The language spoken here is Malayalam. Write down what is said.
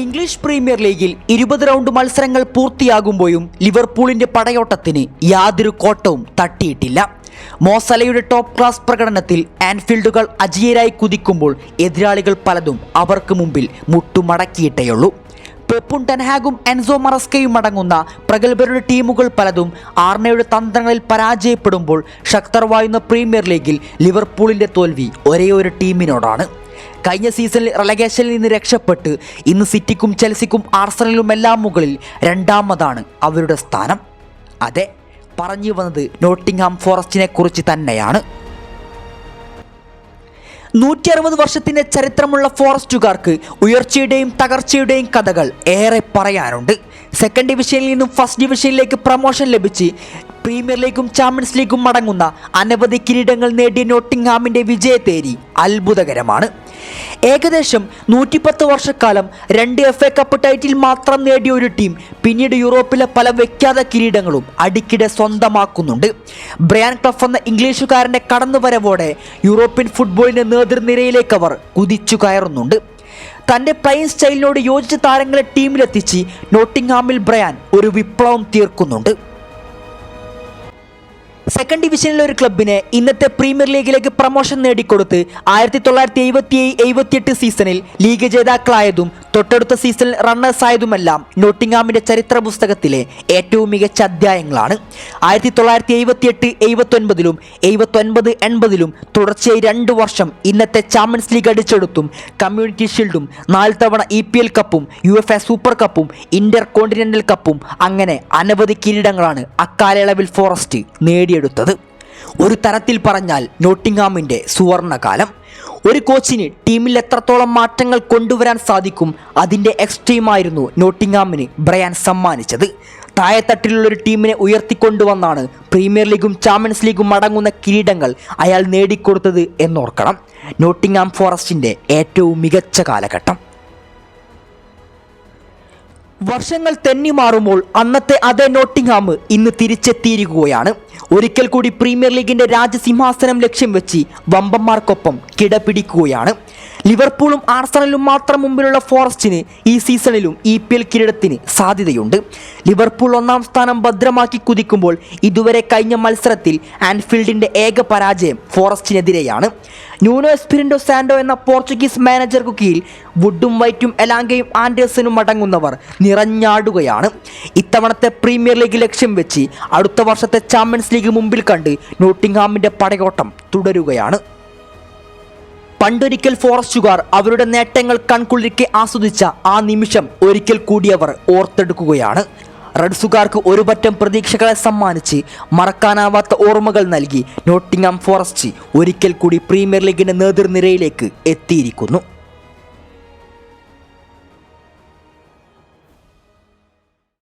ഇംഗ്ലീഷ് പ്രീമിയർ ലീഗിൽ ഇരുപത് റൗണ്ട് മത്സരങ്ങൾ പൂർത്തിയാകുമ്പോഴും ലിവർപൂളിന്റെ പടയോട്ടത്തിന് യാതൊരു കോട്ടവും തട്ടിയിട്ടില്ല. മോസലയുടെ ടോപ്പ് ക്ലാസ് പ്രകടനത്തിൽ ആൻഫീൽഡുകൾ അജീയരായി കുതിക്കുമ്പോൾ എതിരാളികൾ പലതും അവർക്ക് മുമ്പിൽ മുട്ടുമടക്കിയിട്ടേയുള്ളൂ. പെപ്പും ടെൻഹാഗും എൻസോ മറസ്കയും അടങ്ങുന്ന പ്രഗത്ഭരുടെ ടീമുകൾ പലതും ആർണയുടെ തന്ത്രങ്ങളിൽ പരാജയപ്പെടുമ്പോൾ ശക്തർ വായുന്ന പ്രീമിയർ ലീഗിൽ ലിവർപൂളിന്റെ തോൽവി ഒരേ ഒരു ടീമിനോടാണ്. കഴിഞ്ഞ സീസണിൽ റെലഗേഷനിൽ നിന്ന് രക്ഷപ്പെട്ട് ഇന്ന് സിറ്റിക്കും ചെൽസിക്കും ആർസണലും എല്ലാം മുകളിൽ രണ്ടാമതാണ് അവരുടെ സ്ഥാനം. അതെ പറഞ്ഞു വന്നത് നോട്ടിംഗ്ഹാം ഫോറസ്റ്റിനെ കുറിച്ച് തന്നെയാണ്. നൂറ്റി അറുപത് വർഷത്തിന്റെ ചരിത്രമുള്ള ഫോറസ്റ്റുകാർക്ക് ഉയർച്ചയുടെയും തകർച്ചയുടെയും കഥകൾ ഏറെ പറയാനുണ്ട്. സെക്കൻഡ് ഡിവിഷനിൽ നിന്നും ഫസ്റ്റ് ഡിവിഷനിലേക്ക് പ്രമോഷൻ ലഭിച്ച് പ്രീമിയർ ലീഗും ചാമ്പ്യൻസ് ലീഗും മടങ്ങുന്ന അനവധി കിരീടങ്ങൾ നേടിയ നോട്ടിംഗ്ഹാമിന്റെ വിജയത്തേരി അത്ഭുതകരമാണ്. ഏകദേശം നൂറ്റിപ്പത്ത് വർഷക്കാലം രണ്ട് എഫ് എ കപ്പ് ടൈറ്റിൽ മാത്രം നേടിയ ഒരു ടീം പിന്നീട് യൂറോപ്പിലെ പല വെക്കാത്ത കിരീടങ്ങളും അടിക്കിടെ സ്വന്തമാക്കുന്നുണ്ട്. ബ്രയാൻ ക്ലഫ് എന്ന ഇംഗ്ലീഷുകാരന്റെ കടന്നുവരവോടെ യൂറോപ്യൻ ഫുട്ബോളിന്റെ നേതൃനിരയിലേക്ക് അവർ കുതിച്ചു കയറുന്നുണ്ട്. തന്റെ പ്ലെയിങ് സ്റ്റൈലിനോട് യോജിച്ച താരങ്ങളെ ടീമിലെത്തിച്ച് നോട്ടിംഗ്ഹാമിൽ ബ്രയാൻ ഒരു വിപ്ലവം തീർക്കുന്നുണ്ട്. സെക്കൻഡ് ഡിവിഷനിലെ ഒരു ക്ലബിന് ഇന്നത്തെ പ്രീമിയർ ലീഗിലേക്ക് പ്രൊമോഷൻ നേടിക്കൊടുത്ത് ആയിരത്തി തൊള്ളായിരത്തി എഴുപത്തി എഴുപത്തിയെട്ട് സീസണിൽ ലീഗ് ജേതാക്കളായതും തൊട്ടടുത്ത സീസണിൽ റണ്ണേഴ്സ് ആയതുമെല്ലാം നോട്ടിംഗാമിന്റെ ചരിത്ര പുസ്തകത്തിലെ ഏറ്റവും മികച്ച അധ്യായങ്ങളാണ്. ആയിരത്തി തൊള്ളായിരത്തി എഴുപത്തിയെട്ട് എഴുപത്തൊൻപതിലും എഴുപത്തൊൻപത് എൺപതിലും തുടർച്ചയായി രണ്ട് വർഷം ഇന്നത്തെ ചാമ്പ്യൻസ് ലീഗ് അടിച്ചെടുത്തും കമ്മ്യൂണിറ്റി ഷീൽഡും നാല് തവണ ഇ പി എൽ കപ്പും യു എഫ് എ സൂപ്പർ കപ്പും ഇന്റർ കോണ്ടിനെന്റൽ കപ്പും അങ്ങനെ അനവധി കിരീടങ്ങളാണ് അക്കാലയളവിൽ ഫോറസ്റ്റ് നേടിയെടുത്തത്. ഒരു തരത്തിൽ പറഞ്ഞാൽ നോട്ടിംഗാമിന്റെ സുവർണകാലം. ഒരു കോച്ചിന് ടീമിൽ എത്രത്തോളം മാറ്റങ്ങൾ കൊണ്ടുവരാൻ സാധിക്കും അതിന്റെ എക്സ്ട്രീമായിരുന്നു നോട്ടിംഗാമിന് ബ്രയാൻ സമ്മാനിച്ചത്. താഴെത്തട്ടിലുള്ള ഒരു ടീമിനെ ഉയർത്തിക്കൊണ്ടുവന്നാണ് പ്രീമിയർ ലീഗും ചാമ്പ്യൻസ് ലീഗും അടങ്ങുന്ന കിരീടങ്ങൾ അയാൾ നേടിക്കൊടുത്തത് എന്നോർക്കണം. നോട്ടിംഗാം ഫോറസ്റ്റിന്റെ ഏറ്റവും മികച്ച കാലഘട്ടം. വർഷങ്ങൾ തെന്നി മാറുമ്പോൾ അന്നത്തെ അതേ നോട്ടിംഗ്ഹാം ഇന്ന് തിരിച്ചെത്തിയിരിക്കുകയാണ്. ഒരിക്കൽ കൂടി പ്രീമിയർ ലീഗിന്റെ രാജസിംഹാസനം ലക്ഷ്യം വെച്ച് വമ്പന്മാർക്കൊപ്പം കിടപിടിക്കുകയാണ്. ലിവർപൂളും ആർസണലും മാത്രം മുമ്പിലുള്ള ഫോറസ്റ്റിന് ഈ സീസണിലും ഇ പി എൽ കിരീടത്തിന് സാധ്യതയുണ്ട്. ലിവർപൂൾ ഒന്നാം സ്ഥാനം ഭദ്രമാക്കി കുതിക്കുമ്പോൾ ഇതുവരെ കഴിഞ്ഞ മത്സരത്തിൽ ആൻഫീൽഡിന്റെ ഏക പരാജയം ഫോറസ്റ്റിനെതിരെയാണ്. ന്യൂനോ എസ്പിരിൻഡോ സാൻഡോ എന്ന പോർച്ചുഗീസ് മാനേജർക്ക് കീഴിൽ വുഡും വൈറ്റും എലാങ്കയും ആൻഡേഴ്സനും അടങ്ങുന്നവർ നിറഞ്ഞാടുകയാണ്. ഇത്തവണത്തെ പ്രീമിയർ ലീഗ് ലക്ഷ്യം വെച്ച് അടുത്ത വർഷത്തെ ചാമ്പ്യൻസ് ലീഗ് മുമ്പിൽ കണ്ട് നോട്ടിംഗ്ഹാമിന്റെ പടയോട്ടം തുടരുകയാണ്. പണ്ടൊരിക്കൽ ഫോറസ്റ്റുകാർ അവരുടെ നേട്ടങ്ങൾ കൺകുളിക്ക് ആസ്വദിച്ച ആ നിമിഷം ഒരിക്കൽ കൂടി അവർ ഓർത്തെടുക്കുകയാണ്. റെഡ്സുകാർക്ക് ഒരു പറ്റം പ്രതീക്ഷകളെ സമ്മാനിച്ച് മറക്കാനാവാത്ത ഓർമ്മകൾ നൽകി നോട്ടിംഗ്ഹാം ഫോറസ്റ്റ് ഒരിക്കൽ കൂടി പ്രീമിയർ ലീഗിന്റെ നേതൃനിരയിലേക്ക് എത്തിയിരിക്കുന്നു.